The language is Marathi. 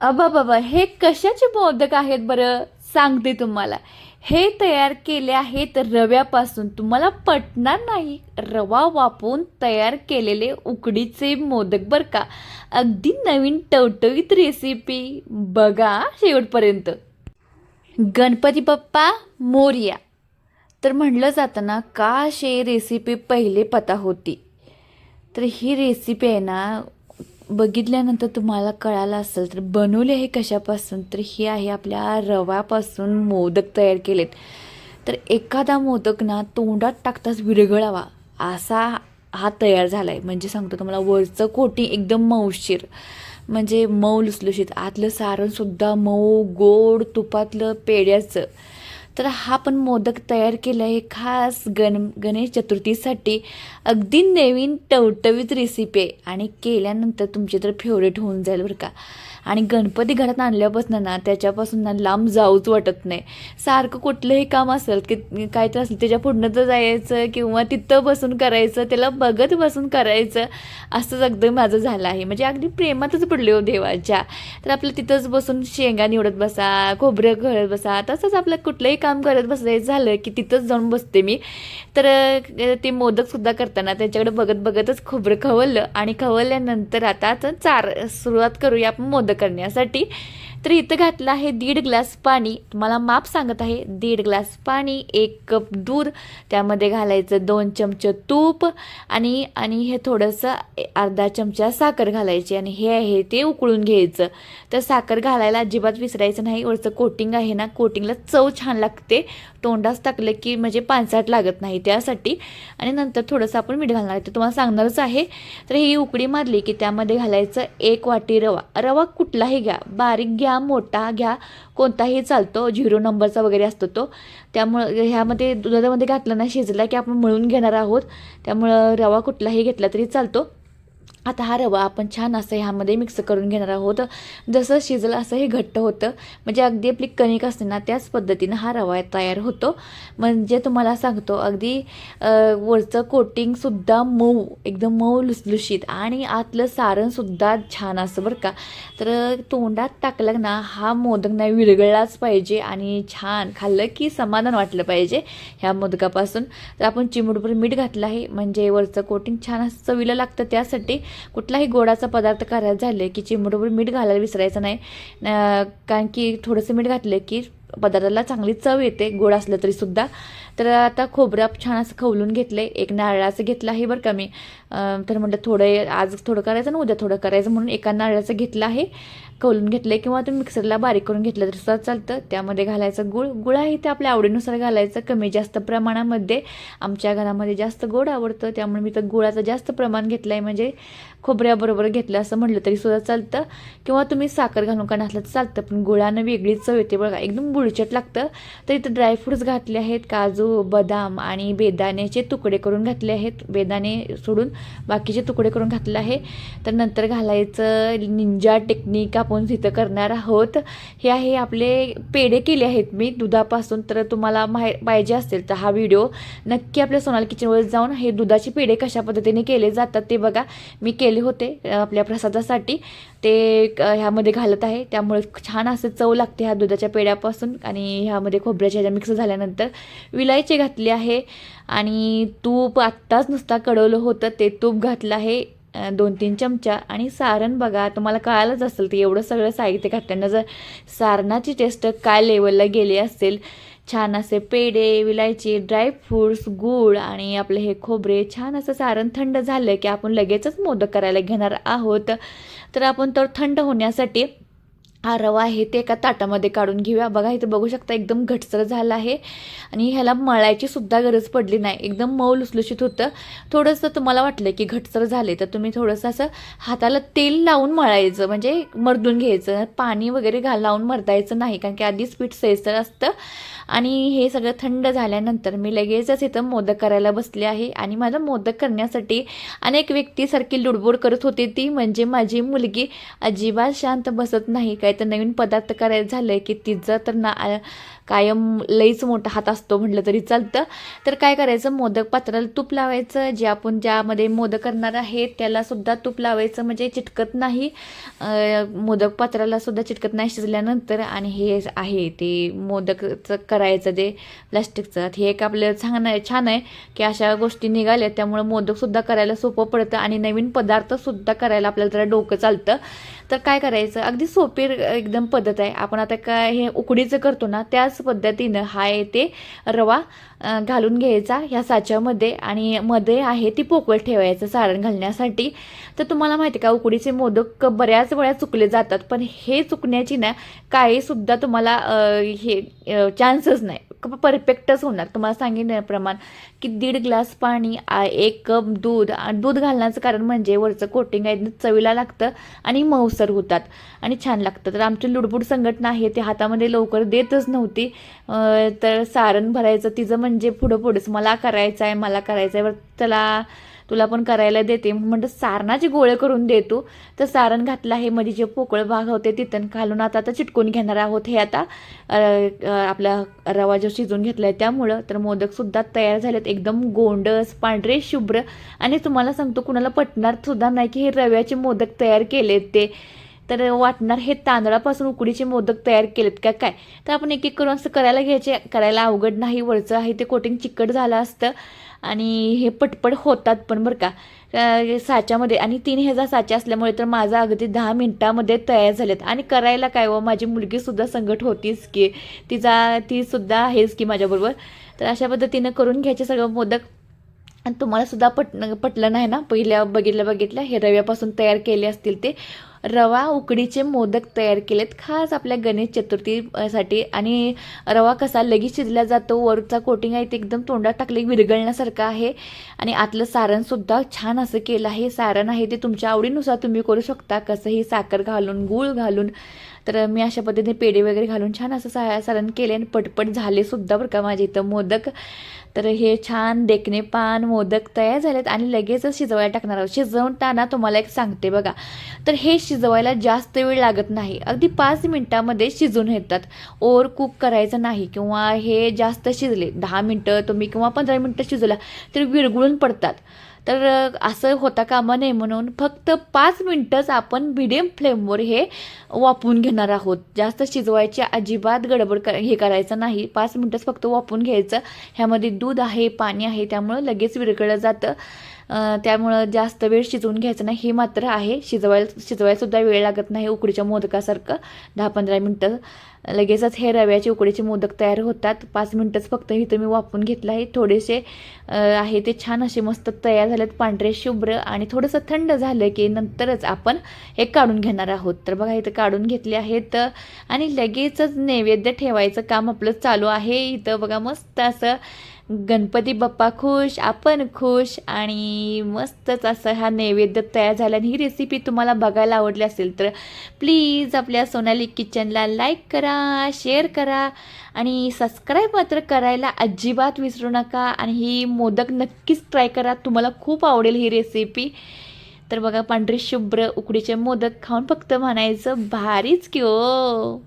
अबा बाबा हे कशाचे मोदक आहेत बरं? सांगते तुम्हाला. हे तयार केले आहेत रव्यापासून. तुम्हाला पटणार नाही. रवा वापरून तयार केलेले उकडीचे मोदक बरं का. अगदी नवीन टवटवीत रेसिपी बघा शेवटपर्यंत. गणपती बाप्पा मोर्या. तर म्हणलं जातं ना का शे रेसिपी पहिले पता होती. तर ही रेसिपी आहे ना बघितल्यानंतर तुम्हाला कळालं असेल तर बनवले हे कशापासून? तर हे आहे आपल्या रव्यापासून मोदक तयार केलेत. तर एखादा मोदक ना तोंडात टाकताच विरघळावा असा हा तयार झाला आहे म्हणजे सांगतो तुम्हाला वरचं कोटिंग एकदम मऊशीर. म्हणजे मऊ लुसलुशीत. आतलं सारणसुद्धा मऊ गोड तुपातलं पेड्याचं तर हा पण मोदक तयार केला आहे खास गण गणेश चतुर्थीसाठी. अगदी नवीन टवटवीत रेसिपी आहे. आणि केल्यानंतर तुमची तर फेवरेट होऊन जाईल बरं का. आणि गणपती घरात आणल्यापासून ना त्याच्यापासून ना लांब जाऊच वाटत नाही. सारखं कुठलंही काम असेल की काय तर असेल त्याच्या पुढनं तर जायचं किंवा तिथं बसून करायचं त्याला बघत बसून करायचं असंच अगदी माझं झालं आहे. म्हणजे अगदी प्रेमातच पडले हो देवाच्या. तर आपलं तिथंच बसून शेंगा निवडत बसा खोबरं घळत बसा तसंच आपलं कुठलंही काम काम करत बसायचं झालं की तिथंच जाऊन बसते मी. तर ते मोदकसुद्धा करताना त्याच्याकडे बघत बघतच खोबरं खवललं आणि खवलल्यानंतर आता आता चार सुरुवात करूया आपण मोदक करण्यासाठी. तर इथं घातलं आहे दीड ग्लास पाणी. तुम्हाला माप सांगत आहे दीड ग्लास पाणी एक कप दूध त्यामध्ये घालायचं दोन चमचे तूप आणि आणि हे थोडंसं अर्धा चमचा साखर घालायची आणि हे आहे ते उकळून घ्यायचं. तर साखर घालायला अजिबात विसरायचं नाही वरचं कोटिंग आहे ना कोटिंगला चव छान लागते. तोंडास टाकलं की म्हणजे पानसाट लागत नाही त्यासाठी. आणि नंतर थोडंसं आपण मीठ घालणार आहे. ते तुम्हाला सांगणारच आहे. तर ही उकडी मारली की त्यामध्ये घालायचं एक वाटी रवा. रवा कुठलाही घ्या बारीक घ्या मोठा घ्या. कोणताही चालतो झिरो नंबरचा वगैरे असतो तो. त्यामुळं ह्यामध्ये दुधामध्ये घातलं ना शिजला की आपण मळून घेणार आहोत. त्यामुळं रवा कुठलाही घेतला तरी चालतो. आता हा रवा आपण छान असं ह्यामध्ये मिक्स करून घेणार आहोत. जसं शिजलं असं हे घट्ट होतं. म्हणजे अगदी आपली कणिक असते ना त्याच पद्धतीनं हा रवा तयार होतो. म्हणजे तुम्हाला सांगतो अगदी वरचं कोटिंगसुद्धा मऊ एकदम मऊ लुसलुशीत आणि आतलं सारणसुद्धा छान असं बरं का. तर तोंडात टाकलं ना हा मोदक नाही विरघळलाच पाहिजे आणि छान खाल्लं की समाधान वाटलं पाहिजे ह्या मोदकापासून. तर आपण चिमूटभर मीठ घातलं आहे. म्हणजे वरचं कोटिंग छान असं चवीला लागतं त्यासाठी. कुठलाही गोडाचा पदार्थ करायला झाले की चिमूटभर मीठ घालायला विसरायचं नाही. कारण की थोडंसं मीठ घातलं की पदार्थाला चांगली चव येते गोड असलं तरी सुद्धा. तर आता खोबरं छान असं खवलून घेतलं आहे एक नारळाचं घेतलं आहे बरं का मी. तर म्हटलं थोडं आज थोडं करायचं ना उद्या थोडं करायचं म्हणून एका नारळाचं घेतलं आहे. खवलून घेतलं आहे किंवा तुम्ही मिक्सरला बारीक करून घेतलं तरी सुद्धा चालतं. त्यामध्ये घालायचं गुळ. गुळ आहे ते आपल्या आवडीनुसार घालायचं. कमी जास्त प्रमाणामध्ये आमच्या घरामध्ये जास्त गोड आवडतं. त्यामुळे मी तर गुळाचं जास्त प्रमाण घेतलं आहे म्हणजे खोबऱ्याबरोबर घेतलं असं म्हटलं तरी सुद्धा चालतं. किंवा तुम्ही साखर घालून का नसलं तर चालतं. पण गुळानं वेगळीच चव येते बघा. एकदम गुळचट लागतं. तर इथं ड्रायफ्रूट्स घातले आहेत काजू बदाम आणि बेदाण्याचे तुकडे करून घातले आहेत. बेदाणे सोडून बाकीचे तुकडे करून घातले आहे. तर नंतर घालायचं निंजा टेक्निक आपण तिथं करणार आहोत. हे आहे आपले पेढे केले आहेत मी दुधापासून. तर तुम्हाला माहि पाहिजे असेल तर हा व्हिडिओ नक्की आपल्या सोनाल किचनवर जाऊन हे दुधाचे पेढे कशा पद्धतीने केले जातात ते बघा. मी केले होते आपल्या प्रसादासाठी. ते ह्यामध्ये घालत आहे. त्यामुळे छान असं चव लागते ह्या दुधाच्या पेढ्यापासून. आणि ह्यामध्ये खोबऱ्याच्या ह्याच्या मिक्स झाल्यानंतर विलायची घातली आहे. आणि तूप आत्ताच नुसता कडवलं होतं ते तूप घातलं आहे. दोन तीन चमचा. आणि सारण बघा तुम्हाला कळालंच असेल ते एवढं सगळं साहित्य घातल्यानं जर सारणाची टेस्ट काय लेवलला गेली असेल. छान असे पेढे विलायची ड्रायफ्रूट्स गूळ आणि आपले हे खोबरे छान असं सारण थंड झालं की आपण लगेचच मोदक करायला घेणार आहोत. तर आपण तर थंड होण्यासाठी हा रवा आहे ते एका ताटामध्ये काढून घेऊया. बघा इथं बघू शकता एकदम घटसर झालं आहे. आणि ह्याला मळायची सुद्धा गरज पडली नाही. एकदम मऊ लुसलुशीत होतं. थोडंसं तुम्हाला वाटलं की घटसर झाले तर तुम्ही थोडंसं असं हाताला तेल लावून मळायचं. म्हणजे मर्दून घ्यायचं. पाणी वगैरे घाल लावून मर्दायचं नाही कारण की आधीच पीठ सैसर असतं. आणि हे सगळं थंड झाल्यानंतर मी लगेचच इथं मोदक करायला बसले आहे. आणि माझं मोदक करण्यासाठी अनेक व्यक्तीसारखी लुडबुड करत होती ती म्हणजे माझी मुलगी अजिबात शांत बसत नाही. काय तर नवीन पदार्थ करायचं झालं की तिचं तर ना कायम लईच मोठा हात असतो म्हटलं तरी चालतं. तर काय करायचं? मोदक पात्राला तूप लावायचं. जे आपण ज्यामध्ये मोदक करणार आहे त्यालासुद्धा तूप लावायचं. म्हणजे चिटकत नाही. मोदक पात्राला सुद्धा चिटकत नाही शिजल्यानंतर. आणि हे आहे ते मोदकचं करायचं ते प्लॅस्टिकचं. हे एक आपलं छान छान आहे की अशा गोष्टी निघाल्या त्यामुळं मोदकसुद्धा करायला सोपं पडतं आणि नवीन पदार्थसुद्धा करायला आपल्याला जरा डोकं चालतं. तर काय करायचं? अगदी सोपी एकदम पद्धत आहे. आपण आता काय हे उकडीचं करतो ना त्याच पद्धतीनं हा आहे ते रवा घालून घ्यायचा ह्या साच्यामध्ये आणि मध्ये आहे ती पोकळ ठेवायचं सारण घालण्यासाठी. तर तुम्हाला माहिती आहे का उकडीचे मोदक बऱ्याच वेळा चुकले जातात पण हे चुकण्याची ना काहीसुद्धा तुम्हाला हे चान्स चान्सच नाही. परफेक्टच होणार. तुम्हाला सांगितल्याप्रमाणे की दीड ग्लास पाणी एक कप दूध आणि दूध घालण्याचं कारण म्हणजे वरचं कोटिंग आहे चवीला लागतं आणि मऊसर होतात आणि छान लागतं. तर आमची लुडबुड संघटना आहे ती हातामध्ये लवकर देतच नव्हती. तर सारण भरायचं तिचं म्हणजे पुढं पुढंच मला करायचं आहे मला करायचं आहे बरं चला तुला पण करायला देते. म्हणतं सारणाचे गोळे करून देतो तर सारण घातलं आहे मध्ये जे पोकळ भाग होते तिथं घालून आता आता चिटकून घेणार आहोत हे आता. आपला रवा जो शिजून घेतला आहे त्यामुळं तर मोदकसुद्धा तयार झालेत. एकदम गोंडस पांढरे शुभ्र. आणि तुम्हाला सांगतो कुणाला पटणार सुद्धा नाही की हे रव्याचे मोदक तयार केलेत ते. तर वाटणार हे तांदळापासून उकडीचे मोदक तयार केलेत का काय? तर आपण एक एक करून असं करायला घ्यायचे. करायला अवघड नाही वरचं आहे ते कोटिंग चिकट झालं असतं. आणि हे पटपट होतात पण बरं का. साच्यामध्ये आणि तीन ह्याचा साचा असल्यामुळे तर माझा अगदी दहा मिनटामध्ये तयार झालेत. आणि करायला काय व माझी मुलगीसुद्धा संकट होतीच की तिचा तीसुद्धा आहेच की माझ्याबरोबर. तर अशा पद्धतीनं करून घ्यायचे सगळं मोदक. आणि तुम्हाला सुद्धा पट पटलं नाही ना? पहिल्या बघितल्या बघितल्या हे रव्यापासून तयार केले असतील ते. रवा उकडीचे मोदक तयार केलेत. खास आपल्या गणेश चतुर्थीसाठी. आणि रवा कसा लगेच शिजला जातो वरचा कोटिंग आहे ते एकदम तोंडात टाकले विरघळण्यासारखं आहे. आणि आतलं सारणसुद्धा छान असं केलं आहे. सारण आहे ते तुमच्या आवडीनुसार तुम्ही करू शकता. कसंही साखर घालून गूळ घालून तर मी अशा पद्धतीने पेढे वगैरे घालून छान असं सा सारण केले आणि पटपट झाले सुद्धा बरं का माझे इथं मोदक. तर हे छान देखणे पान मोदक तयार झालेत आणि लगेचच शिजवायला टाकणार आहोत. शिजवताना तुम्हाला एक सांगते बघा. तर हे शिजवायला जास्त वेळ लागत नाही. अगदी पाच मिनटामध्ये शिजून येतात. ओर कुक करायचं नाही किंवा हे जास्त शिजले. दहा मिनटं तुम्ही किंवा पंधरा मिनटं शिजवला तर विरगुळून पडतात. तर असं होता कामा नये म्हणून फक्त पाच मिनटंच आपण मिडियम फ्लेमवर हे वापरून घेणार आहोत. जास्त शिजवायची अजिबात गडबड कर हे करायचं नाही. पाच मिनटंच फक्त वापरून घ्यायचं. ह्यामध्ये दूध आहे पाणी आहे त्यामुळं लगेच विरघळलं जातं. त्यामुळं जास्त वेळ शिजवून घ्यायचं नाही. हे मात्र आहे. शिजवायला शिजवायलासुद्धा वेळ लागत नाही उकडीच्या मोदकासारखं. दहा पंधरा मिनटं. लगेचच हे रव्याचे उकडीचे मोदक तयार होतात. पाच मिनटंच फक्त इथं मी वापरून घेतलं आहे. थोडेसे आहे ते छान असे मस्त तयार झालेत. पांढरे शुभ्र आणि थोडंसं थंड झालं की नंतरच आपण हे काढून घेणार आहोत. तर बघा इथं काढून घेतले आहेत. आणि लगेचच नैवेद्य ठेवायचं काम आपलं चालू आहे. इथं बघा मस्त असं गणपती बाप्पा खुश आपण खुश आणि मस्तच असं हा नैवेद्य तयार झाला. आणि ही रेसिपी तुम्हाला बघायला आवडली असेल तर प्लीज आपल्या सोनाली किचनला लाईक करा शेअर करा आणि सबस्क्राईब मात्र करायला अजिबात विसरू नका. आणि ही मोदक नक्कीच ट्राय करा. तुम्हाला खूप आवडेल ही रेसिपी तर बघा पांढरे शुभ्र उकडीचे मोदक खाऊन फक्त म्हणायचं भारीच की ओ